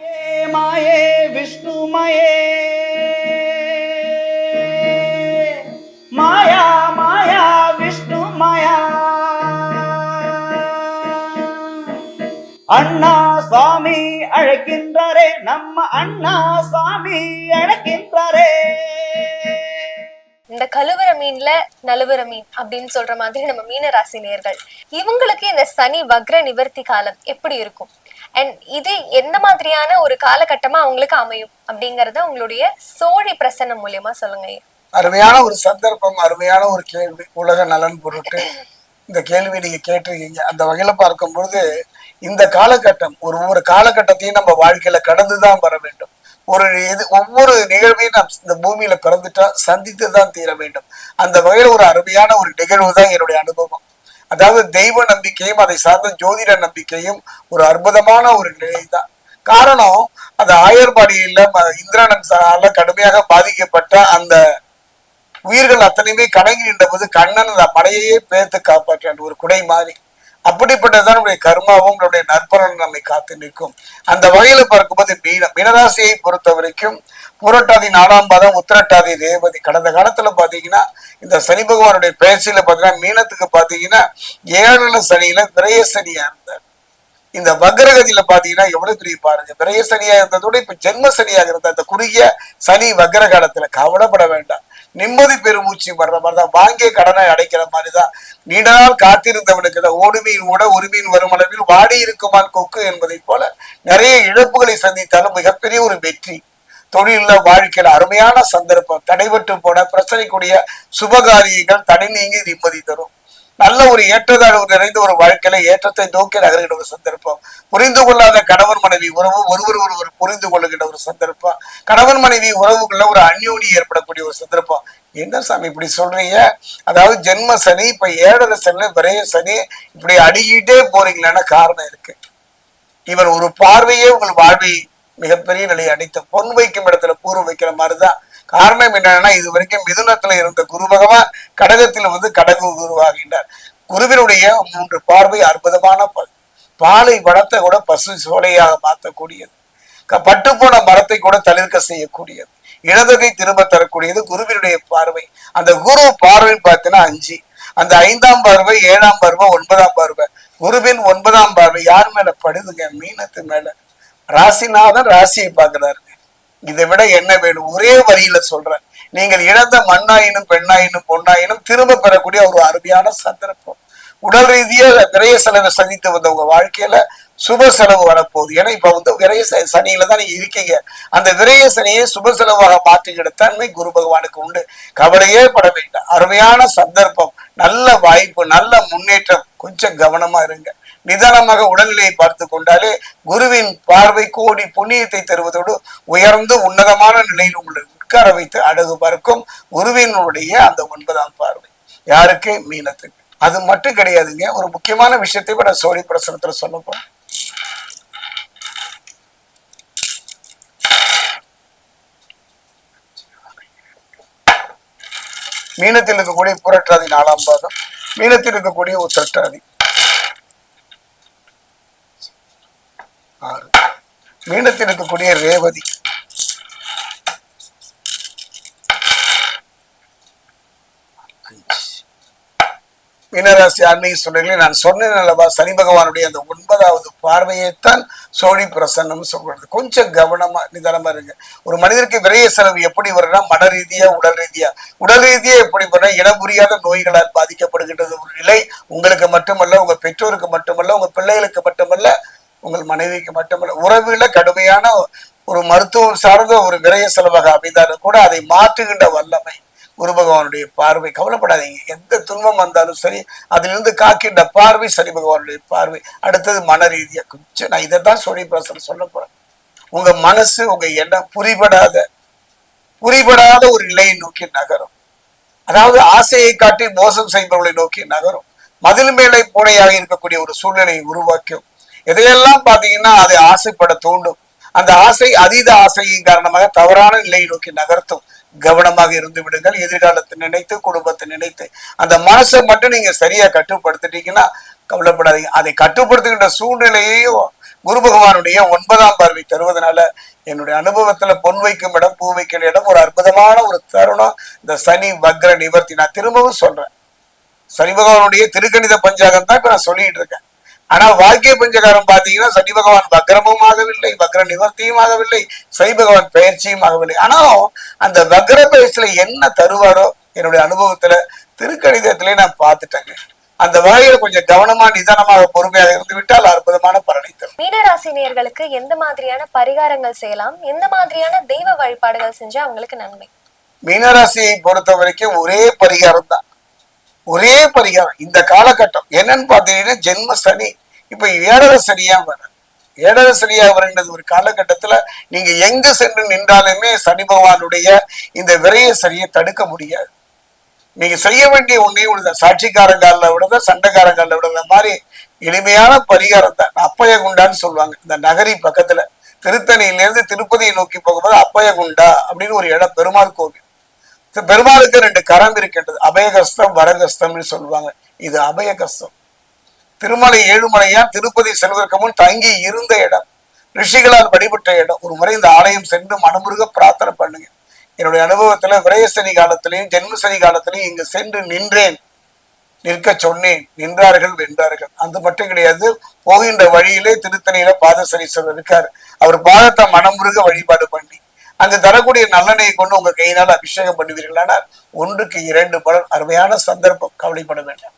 மாயே விஷ்ணு விஷ்ணுமயே மாயா மாயா விஷ்ணு மாயா. அண்ணா சுவாமி அழைக்கின்றாரே நம்ம அண்ணா சுவாமி அழைக்கின்றாரே. இந்த கழுவுற மீன்ல நழுவுற மீன் அப்படின்னு சொல்ற மாதிரி நம்ம மீனராசி நேர்கள். இவங்களுக்கு இந்த சனி வக்ர நிவர்த்தி காலம் எப்படி இருக்கும்? அண்ட் இது எந்த மாதிரியான ஒரு காலகட்டமா அவங்களுக்கு அமையும் அப்படிங்கறத உங்களுடைய சோழி பிரசன்னம் மூலியமா சொல்லுங்க அருமையான ஒரு சந்தர்ப்பம் அருமையான ஒரு கேள்வி. உலக நலன் பொருட்டு இந்த கேள்வி நீங்க கேட்டிருக்கீங்க. அந்த வகையில பார்க்கும் பொழுது இந்த காலகட்டம் ஒரு ஒவ்வொரு காலகட்டத்தையும் நம்ம வாழ்க்கையில கடந்துதான் வர வேண்டும். ஒரு இது ஒவ்வொரு நிகழ்வையும் நாம் இந்த பூமியில பிறந்துட்டா சந்தித்து தான் தீர வேண்டும். அந்த வகையில் ஒரு அருமையான ஒரு நிகழ்வு தான் என்னுடைய அனுபவம். அதாவது தெய்வ நம்பிக்கையும் அதை சார்ந்த ஜோதிட நம்பிக்கையும் ஒரு அற்புதமான ஒரு நிலை தான் காரணம் அந்த ஆயர்பாடியில ம- கடுமையாக பாதிக்கப்பட்ட அந்த உயிர்கள் அத்தனையுமே கணங்கி நின்ற போது கண்ணன் அந்த மலையையே பேர்த்து காப்பாற்றான் ஒரு குடை மாறி அப்படிப்பட்டதுதான் நம்முடைய கர்மாவும் நம்முடைய நற்பலன் நம்மை காத்து நிற்கும். அந்த வகையில பார்க்கும்போது மீன மீனராசியை பொறுத்த வரைக்கும் பூரட்டாதி நாலாம் பாதம் உத்திரட்டாதி ரேவதி கடந்த காலத்துல பாத்தீங்கன்னா இந்த சனி பகவானுடைய பேச்சில பாத்தீங்கன்னா மீனத்துக்கு பாத்தீங்கன்னா ஏழு சனியில விரைய சனியா இருந்தார். இந்த வக்ரகதியில பாத்தீங்கன்னா எவ்வளவு பெரிய பாருங்க. விரைய சனியா இருந்ததோட இப்ப ஜென்ம சனியாக இருந்த அந்த குறுகிய சனி வக்ர காலத்துல கவலைப்பட வேண்டாம். நிம்மதி பெருமூச்சு வர்ற மாதிரிதான் வாங்கிய கடனை அடைக்கிற மாதிரிதான். நீண்ட நாள் காத்திருந்தவனுக்கு தான் ஓடு மீன் ஓட வரும் அளவில் வாடி இருக்குமான் கொக்கு என்பதை போல நிறைய இழப்புகளை சந்தித்தாலும் மிகப்பெரிய ஒரு வெற்றி. தொழில வாழ்க்கையில அருமையான சந்தர்ப்பம். தடைபட்டு போன பிரச்சனைக்குரிய சுபகாரியங்கள் தடை நீங்கி நிம்மதி தரும். நல்ல ஒரு ஏற்றதாழ்வு நிறைந்த ஒரு வாழ்க்கையில ஏற்றத்தை நோக்கி நகர்கிற ஒரு சந்தர்ப்பம். புரிந்து கொள்ளாத கணவன் மனைவி உறவு ஒருவர் ஒருவர் புரிந்து கொள்ளுகின்ற ஒரு சந்தர்ப்பம். கணவன் மனைவி உறவுக்குள்ள ஒரு அந்யோனி ஏற்படக்கூடிய ஒரு சந்தர்ப்பம். என்ன சாமி இப்படி சொல்றீங்க? அதாவது ஜென்ம சனி இப்ப ஏழரை சனி விரைய சனி இப்படி அடிக்கிட்டே போறீங்களான காரணம் இருக்கு. இவர் ஒரு பார்வையே உங்கள் வாழ்வை மிகப்பெரிய நிலையை அடைத்த பொன் வைக்கும் இடத்துல பூர்வம் வைக்கிற மாதிரிதான். காரணம் என்னன்னா இது வரைக்கும் மிதுனத்துல இருந்த குரு பகவான் கடகத்தில் வந்து கடகு குருவாகின்றார். குருவினுடைய மூன்று பார்வை அற்புதமான பாலை வளத்தை கூட பசு சோலையாக மாற்றக்கூடியது. க- பட்டுப்போன மரத்தை கூட தளிர்க்க செய்யக்கூடியது. இடதுகை திரும்ப தரக்கூடியது குருவினுடைய பார்வை. அந்த குரு பார்வைன்னு பார்த்தீங்கன்னா அஞ்சு. அந்த ஐந்தாம் பார்வை ஏழாம் பார்வை ஒன்பதாம் பார்வை. குருவின் ஒன்பதாம் பார்வை யார் மேல படுதுங்க? மீனத்து மேல. ராசிநாதன் ராசியை பார்க்கிறாரு. இதை விட என்ன வேணும்? ஒரே வரியில சொல்றேன். நீங்கள் இழந்த மண்ணாயினும் பெண்ணாயினும் பொண்ணாயினும் திரும்ப பெறக்கூடிய ஒரு அருமையான சந்தர்ப்பம். உடல் ரீதியா விரைய செலவை சந்தித்து வந்த உங்க வாழ்க்கையில சுப செலவு வரப்போகுது. ஏன்னா இப்ப வந்து விரைய சனியில தான் நீங்க இருக்கீங்க. அந்த விரைய சனியை சுப செலவாக மாற்றுகிற தன்மை குரு பகவானுக்கு உண்டு. கவலையே பட வேண்டாம். அருமையான சந்தர்ப்பம். நல்ல வாய்ப்பு நல்ல முன்னேற்றம். கொஞ்சம் கவனமா இருங்க. நிதானமாக உடல்நிலையை பார்த்து கொண்டாலே குருவின் பார்வை கோடி புண்ணியத்தை தருவதோடு உயர்ந்து உன்னதமான நிலையில் உங்களை உட்கார வைத்து அழகு பார்க்கும் குருவினுடைய அந்த ஒன்பதாம் பார்வை. யாருக்கு? மீனத்துக்கு. அது மட்டும் கிடையாதுங்க. ஒரு முக்கியமான விஷயத்தை விட சோழி பிரசனத்துல சொல்ல போறேன். மீனத்தில் இருக்கக்கூடிய புரட்டாதி நாலாம் பாதம் மீனத்தில் இருக்கக்கூடிய உத்தட்டாதி மீனத்தில் இருக்கக்கூடிய ரேவதி. மீனராசி ஆன்மீக சொல்றீங்களே நான் சொன்னேன் அல்லவா சனி பகவானுடைய அந்த ஒன்பதாவது பார்வையைத்தான் சோழி பிரசன்னம் சொல்றது. கொஞ்சம் கவனமா நிதானமா இருங்க. ஒரு மனிதருக்கு விரைய செலவு எப்படி வரும்னா மன ரீதியா உடல் ரீதியா. உடல் ரீதியா எப்படி வரும் இடம் புரியாத நோய்களால் பாதிக்கப்படுகின்றது ஒரு நிலை. உங்களுக்கு மட்டுமல்ல உங்க பெற்றோருக்கு மட்டுமல்ல உங்க பிள்ளைகளுக்கு மட்டுமல்ல உங்கள் மனைவிக்கு மட்டுமல்ல உறவுல கடுமையான ஒரு மருத்துவம் சார்ந்த ஒரு விரைய செலவாக அமைந்தாலும் கூட அதை மாற்றுகின்ற வல்லமை குரு பகவானுடைய பார்வை. கவலைப்படாதீங்க. எந்த துன்பம் வந்தாலும் சரி அதிலிருந்து காக்கின்ற பார்வை சரி பகவானுடைய பார்வை. அடுத்தது மன ரீதியா கொஞ்சம் நான் இதை தான் சொல்லி பிரசன் சொல்ல போறேன். உங்க மனசு உங்க எண்ணம் புரிபடாத புரிபடாத ஒரு நிலையை நோக்கி நகரும். அதாவது ஆசையை காட்டி மோசம் செய்பவர்களை நோக்கி நகரும். மதில் மேலே பூனையாக இருக்கக்கூடிய ஒரு சூழ்நிலையை உருவாக்கும். எதையெல்லாம் பாத்தீங்கன்னா அதை ஆசைப்பட தூண்டும். அந்த ஆசை அதீத ஆசையின் காரணமாக தவறான நிலையை நோக்கி நகர்த்தும். கவனமாக இருந்து விடுங்கள். எதிர்காலத்தை நினைத்து குடும்பத்தை நினைத்து. அந்த மனசை மட்டும் நீங்க சரியா கட்டுப்படுத்திட்டீங்கன்னா கவலைப்படாதீங்க. அதை கட்டுப்படுத்துகின்ற சூழ்நிலையையும் குரு பகவானுடைய ஒன்பதாம் பார்வை தருவதனால என்னுடைய அனுபவத்துல பொன் வைக்கும் இடம் பூ வைக்கும் இடம் ஒரு அற்புதமான ஒரு தருணம். இந்த சனி வக்ர நிவர்த்தி. நான் திரும்பவும் சொல்றேன். சனி பகவானுடைய திருக்கணித பஞ்சாகம் தான் இப்ப நான் சொல்லிட்டு இருக்கேன். ஆனா வாழ்க்கை பஞ்சகாரம் பாத்தீங்கன்னா சனி பகவான் வக்ரமும் ஆகவில்லை வக்ர நிவர்த்தியும் ஆகவில்லை சனி பகவான் பயிற்சியும் ஆகவில்லை ஆனாலும் அந்த வக்ர பயிற்சியில என்ன தருவாரோ என்னுடைய அனுபவத்துல திருக்கணிதத்திலே நான் பார்த்துட்டேங்க அந்த வகையில கொஞ்சம் கவனமா நிதானமாக பொறுமையாக இருந்து விட்டால் அற்புதமான பலனை தரும். மீனராசி நேயர்களுக்கு எந்த மாதிரியான பரிகாரங்கள் செய்யலாம்? எந்த மாதிரியான தெய்வ வழிபாடுகள் செஞ்சா அவங்களுக்கு நன்மை? மீனராசியை பொறுத்த வரைக்கும் ஒரே பரிகாரம் தான் ஒரே பரிகாரம். இந்த காலகட்டம் என்னன்னு பாத்தீங்கன்னா ஜென்ம சனி இப்ப ஏழரை சரியா வர ஏழரை சரியா வருகின்றது ஒரு காலகட்டத்துல நீங்க எங்க சென்று நின்றாலுமே சனி பகவானுடைய இந்த விரைய சரியை தடுக்க முடியாது. நீங்க செய்ய வேண்டிய ஒன்றையும் ஒண்ணுதான். சாட்சிக்காரங்கால விடுறத சண்டைக்காரங்கால விடுறத மாதிரி எளிமையான பரிகாரம் தான் அப்பயகுண்டான்னு சொல்லுவாங்க. இந்த நகரி பக்கத்துல திருத்தணியிலேருந்து திருப்பதியை நோக்கி போகும்போது அப்பயகுண்டா அப்படின்னு ஒரு இடம் பெருமாள் கோவில். பெருமாளுக்கு ரெண்டு கரம் இருக்கின்றது. அபயகஸ்தம் வரகஸ்தம்னு சொல்லுவாங்க. இது அபயகஸ்தம். திருமலை ஏழுமலையான் திருப்பதி செல்வதற்கு முன் தங்கி இருந்த இடம். ரிஷிகளால் வழிபட்ட இடம். ஒரு முறை இந்த ஆலயம் சென்று மனமுருக பிரார்த்தனை பண்ணுங்க. என்னுடைய அனுபவத்துல விரயசனி காலத்திலையும் ஜென்மசனி காலத்திலையும் இங்கு சென்று நின்றேன். நிற்க சொன்னேன். நின்றார்கள் வென்றார்கள். அது மட்டும் கிடையாது போகின்ற வழியிலே திருத்தணியில பாதசனீஸ்வரர் இருக்காரு. அவர் பாதத்தை மனமுருக வழிபாடு பண்ணி அங்கு தரக்கூடிய நல்லெண்ணெயை கொண்டு உங்க கையினால் அபிஷேகம் பண்ணுவீர்களானால் ஒன்றுக்கு இரண்டு பலன் அருமையான சந்தர்ப்பம். கவலைப்பட வேண்டாம்.